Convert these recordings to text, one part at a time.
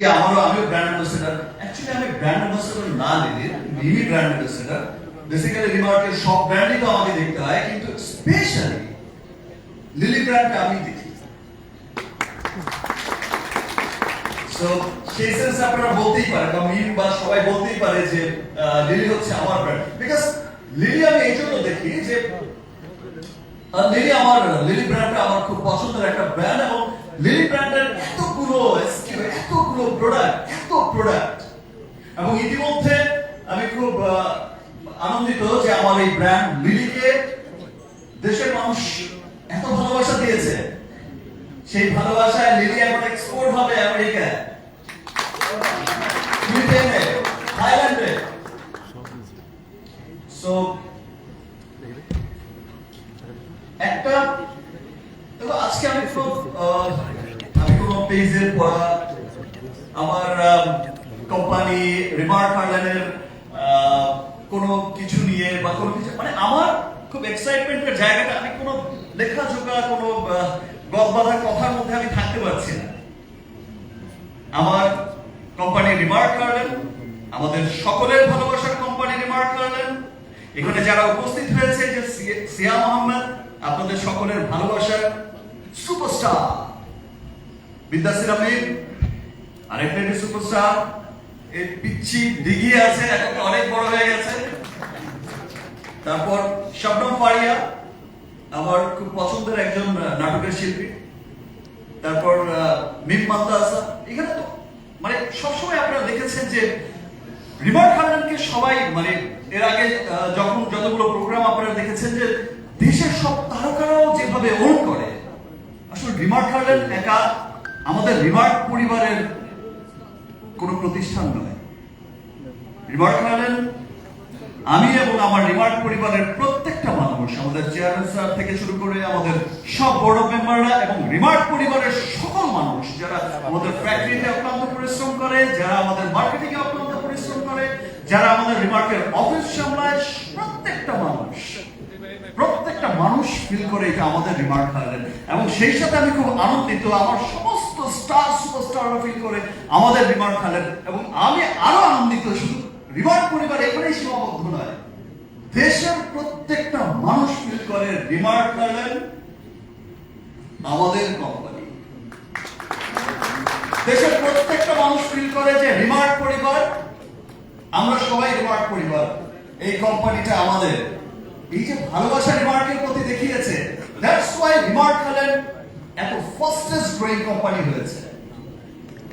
আমারও আমিও brand ambassador actually আমি ব্র্যান্ড অ্যাম্বাসেডার না লিলির লিলি ব্র্যান্ড অ্যাম্বাসেডার বেসিক্যালি রিমার্কের সব ব্র্যান্ডই তো আমাকে দেখতে হয় কিন্তু স্পেশালি লিলি ব্র্যান্ডটা আমি দেখি। সো সেই সেন্স আপনারা বলতেই পারেন বা মিম বা সবাই বলতেই পারে যে লিলি হচ্ছে আমার ব্র্যান্ড বিকজ লিলি আমি এই জন্য দেখি যে লিলি আমার লিলি ব্র্যান্ডটা আমার খুব পছন্দের একটা ব্র্যান্ড এবং লিলি ব্র্যান্ডের এতগুলো SKU, এতগুলো প্রোডাক্ট এত প্রোডাক্ট এবং ইতিমধ্যে আমি খুব আনন্দিত যে আমার এই ব্র্যান্ড মিলিকে দেশের মানুষ এত ভালোবাসা দিয়েছে। সেই ভালোবাসায় লিলি এখন এক্সপোর্ট হবে আমেরিকায় থাইল্যান্ডে কিছু নিয়ে বা কোনো কিছু মানে আমার খুব এক্সাইটমেন্টের জায়গাটা, আমি কোনো লেখা জোকা কোনো গদবাধা কথার মধ্যে আমি থাকতে পারছি না। আমার কোম্পানি রিমার্ক গার্ডেন আমাদের সকলের ভালোবাসার কোম্পানি রিমার্ক গার্ডেন এখানে যারা উপস্থিত হয়েছে যে সিয়া মোহাম্মদ, আপনাদের সকলের ভালোবাসার সুপারস্টার বিদ্যাসির আমির আরেকটা সুপারস্টার এই পিচ্ছি দিঘি আছে, এখন অনেক বড় হয়ে গেছে। তারপর শবনম ফারিয়া আমার খুব পছন্দের একজন নাটকের শিল্পী। তারপর মিম আসা এখানে তো মানে সবসময় আপনারা দেখেছেন যে রিমার্ক হার্ডেনকে সবাই মানে এর আগে যখন যতগুলো প্রোগ্রাম আপনারা দেখেছেন যে দেশের সব তারকারাও যেভাবে ওন করে, আসলে রিমার্ক হার্ডেন একা, আমাদের রিমার্ক পরিবারের কোনো প্রতিষ্ঠান নয়। রিমার্ক হার্ডেন আমি এবং আমার রিমার্ক পরিবারের প্রত্যেকটা মানুষ, আমাদের চেয়ারম্যান স্যার থেকে শুরু করে আমাদের সব বড় মেম্বাররা এবং রিমার্ক পরিবারের সকল মানুষ যারা আমাদের ফ্যাক্টরিতে অক্লান্ত পরিশ্রম করে, যারা আমাদের মার্কেটিং এ অক্লান্ত পরিশ্রম করে, যারা আমাদের রিমার্কের অফিস সামলায়, প্রত্যেকটা মানুষ প্রত্যেকটা মানুষ ফিল করে এটা আমাদের রিমার্ক হারলেন এবং সেই সাথে আমি খুব আনন্দিত, আমার সমস্ত স্টার সুপারস্টাররা ফিল করে আমাদের রিমার্ক হারলেন এবং আমি আরও আনন্দিত, শুধু রিমার্ক পরিবার এখানেই সীমাবদ্ধ নয়। দেশের প্রত্যেকটা মানুষ ফিল করে রিমার্ক হারলেন আমাদের কোম্পানি দেশের প্রত্যেকটা মানুষ ফিল করে যে রিমার্ক পরিবার, আমরা সবাই রিমার্ক পরিবার, এই কোম্পানিটা আমাদের। এই যে ভালোবাসা রিমার্কের প্রতি দেখিয়েছে দ্যাটস ওয়াই রিমার্ক হলেন এত ফাস্টেস্ট গ্রোয়িং কোম্পানি হয়েছে।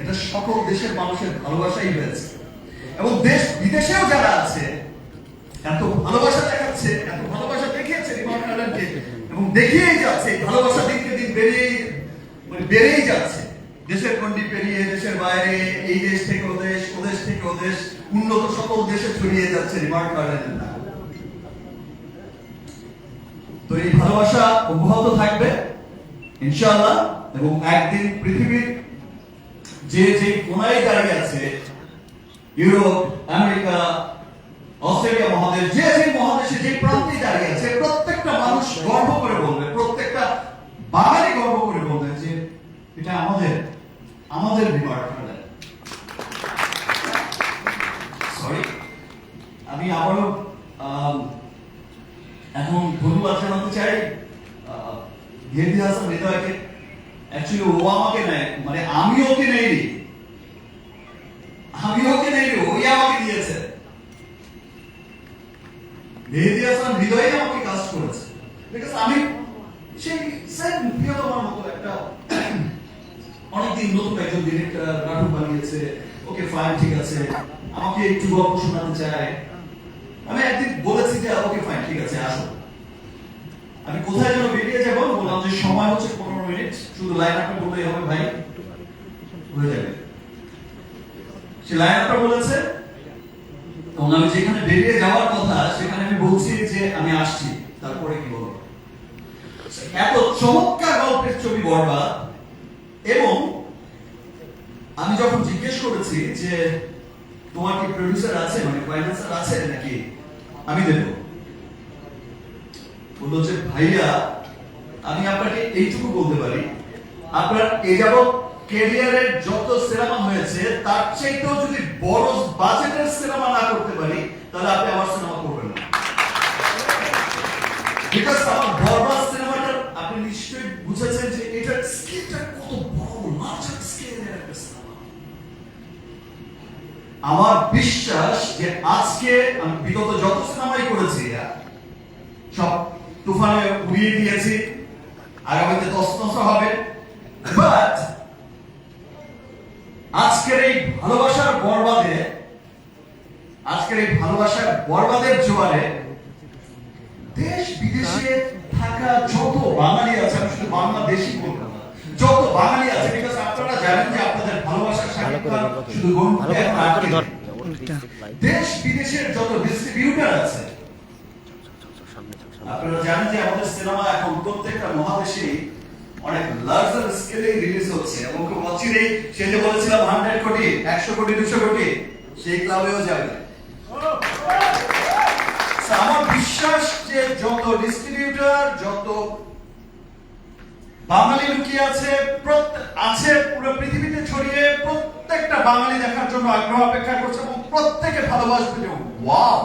এটা সকল দেশের মানুষের ভালোবাসাই হয়েছে। এবং দেশ বিদেশেও যারা আছে, এত ভালোবাসা দেখাচ্ছে, এত ভালোবাসা দেখিয়েছে হলেনকে এবং দেখিয়েই যাচ্ছে ভালোবাসা দিনকে দিন বেড়েই মানে বেড়েই যাচ্ছে। দেশের গন্ডি পেরিয়ে, দেশের বাইরে, এই দেশ থেকে ও দেশ ও দেশ থেকে ও দেশ, উন্নত সকল দেশে ছড়িয়ে যাচ্ছে গার্ডেনের নাম তো এই ভালোবাসা অব্যাহত থাকবে, ইনশাআল্লাহ, এবং একদিন পৃথিবীর যে যে কোনায় দাঁড়িয়ে আছে ইউরোপ, আমেরিকা, অস্ট্রেলিয়া মহাদেশ, যে যে মহাদেশে যে প্রান্তে দাঁড়িয়ে আছে, প্রত্যেকটা মানুষ গর্ব করে বলবে, প্রত্যেকটা বাঙালি গর্ব করে বলবে যে এটা আমাদের আমাদের সরি আমি আবারও এখন ধন্যবাদ জানাতে চাই মেহেদি হাসান হৃদয়কে অ্যাকচুয়ালি ও আমাকে নেয় মানে আমি ওকে নেইনি। আমি ওকে ওই আমাকে দিয়েছে। মেহেদি হাসান হৃদয় আমাকে কাজ করেছে। বিকজ আমি সেই সেম প্রিয়তমার মতো একটা অনেকদিন নতুন একজন ডিরেক্টর নাটক বানিয়েছে। ওকে ফাইন ঠিক আছে। আমাকে একটু গল্প শোনাতে চায়। আমি একদিন বলেছি যে ওকে ফাইন ঠিক আছে, আসো। আমি কোথায় যেন বেরিয়ে যাব? বললাম যে, সময় হচ্ছে পনেরো মিনিট। শুধু লাইন আপটা বললেই হবে ভাই। হয়ে যাবে। সে লাইন আপটা বলেছে? এবং আমি যেখানে বেরিয়ে যাওয়ার কথা, সেখানে আমি বলছি যে আমি আসছি। তারপরে কি বলব? এত চমৎকার গল্পের ছবি বরবাদ। এবং আমি যখন জিজ্ঞেস করেছি যে, তোমার কি প্রডিউসার আছে? মানে ফাইন্যান্সার আছে নাকি? আমি দেব। বলল যে, ভাইয়া, আমি আপনাকে এইটুকু বলতে পারি। আপনার এ যাবৎ ক্যারিয়ারের যত সিনেমা হয়েছে, তার চাইতেও যদি বড় বাজেটের সিনেমা না করতে পারি, তাহলে আপনি আমার সিনেমা করবেন না। বিকজ আমার সিনেমাটা আপনি নিশ্চয়ই বুঝেছেন যে স্কেলটা কত বড় স্কেলের একটা সিনেমা। আমার বিশ্বাস যে আজকে আমি বিগত যত সিনেমাই করেছি, সব তুফানে উড়িয়ে দিয়েছি, আগামীতে তস্তস হবে বাট আজকের এই ভালোবাসার বরবাদে আজকের এই ভালোবাসার বরবাদের জোয়ারে দেশ বিদেশে থাকা যত বাঙালি আছে আমি শুধু বাংলাদেশি বলব যত বাঙালি আছে বিকজ আপনারা জানেন যে আপনাদের ভালোবাসার শাকিব খান শুধু গরু ভালো করে এক ভালো করে না, ধর। দেশ বিদেশের যত ডিস্ট্রিবিউটার আছে আপনারা জানেন যে আমাদের সিনেমা এখন প্রত্যেকটা মহাদেশেই অনেক লার্জার স্কেলে রিলিজ হচ্ছে। এবং খুব অচিরেই সে যে বলেছিলাম হান্ড্রেড কোটি, একশো কোটি, দুশো কোটি, সেই ক্লাবেও যাবে। আমার বিশ্বাস যে যত যত বাঙালি আছে আছে পুরো পৃথিবীতে ছড়িয়ে প্রত্যেকটা বাঙালি দেখার জন্য আগ্রহ অপেক্ষা করছে এবং প্রত্যেকে ভালোবাসবে ওয়াও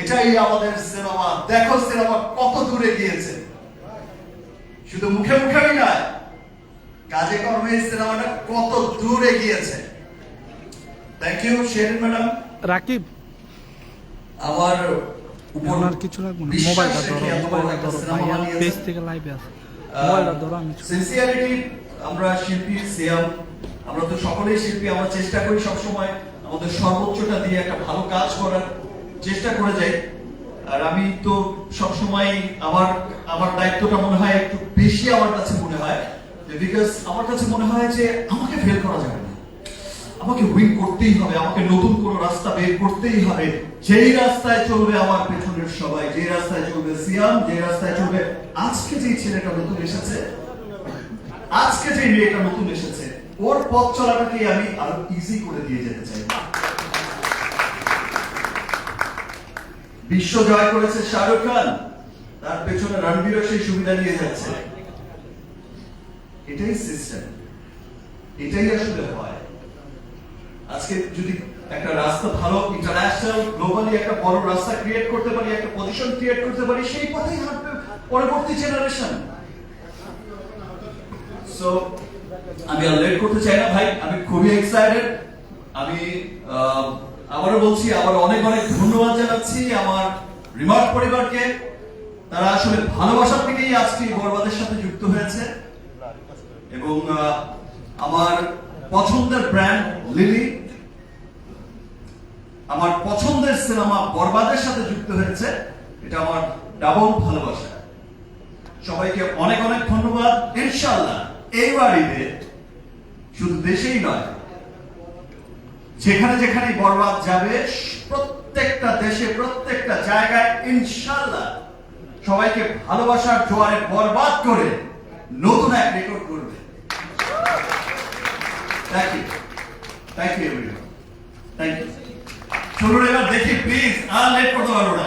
এটাই আমাদের সিনেমা দেখো সিনেমা কত দূরে গিয়েছে শুধু মুখে মুখেই নয় কাজে কর্মে সিনেমাটা কত দূরে গিয়েছে thank you Sherin madam Rakib. আমার কিছু লাগবে না মোবাইলটা ধরো মোবাইলটা ধরো ভাইয়া পেজ থেকে লাইভে আছে মোবাইলটা ধরো আমি সিনসিয়ারিটি আমরা শিল্পী সিয়াম আমরা তো সকলেই শিল্পী আমরা চেষ্টা করি সব সময় আমাদের সর্বোচ্চটা দিয়ে একটা ভালো কাজ করার চেষ্টা করে যাই। আর আমি তো সব সময় আমার আমার দায়িত্বটা মনে হয় একটু বেশি আমার কাছে মনে হয় বিকজ আমার কাছে মনে হয় যে আমাকে ফেল করা যাবে না। আমাকে উইন করতেই হবে, আমাকে নতুন কোন রাস্তা বের করতেই হবে। যেই রাস্তায় চলবে আমার পেছনের সবাই যে রাস্তায় চলবে সিয়াম যে রাস্তায় চলবে আজকে যে ছেলেটা নতুন এসেছে, আজকে যে মেয়েটা নতুন এসেছে, ওর পথ চলাটাকে আমি আরও ইজি করে দিয়ে যেতে চাই। বিশ্ব জয় করেছে শাহরুখ খান। তার পেছনে রণবীরও সেই সুবিধা নিয়ে যাচ্ছে। এটাই সিস্টেম এটাই আসলে হয়। আজকে যদি একটা রাস্তা ভালো ইন্টারন্যাশনাল গ্লোবালি একটা বড় রাস্তা ক্রিয়েট করতে পারি, একটা পজিশন ক্রিয়েট করতে পারি, সেই পথেই হাঁটবে পরবর্তী জেনারেশন সো আমি আর লেট করতে চাই না ভাই। আমি খুবই এক্সাইটেড আমি আবারও বলছি, আবার অনেক অনেক ধন্যবাদ জানাচ্ছি আমার রিমার্ক পরিবারকে। তারা আসলে ভালোবাসা থেকেই আজকে বরবাদের সাথে যুক্ত হয়েছে। এবং আমার পছন্দের ব্র্যান্ড লিলি। আমার পছন্দের সিনেমা বরবাদের সাথে যুক্ত হয়েছে। এটা আমার ডাবল ভালোবাসা। সবাইকে অনেক অনেক ধন্যবাদ। ইনশাআল্লাহ এই বাড়িতে শুধু দেশেই নয় যেখানে যেখানে বরবাদ যাবে, প্রত্যেকটা দেশে, প্রত্যেকটা জায়গায় ইনশাল্লাহ সবাইকে ভালোবাসার জোয়ারে বরবাদ করে নতুন এক রেকর্ড করবে thank you thank you thank you দেখি প্লিজ আর লেট করতে পারব না।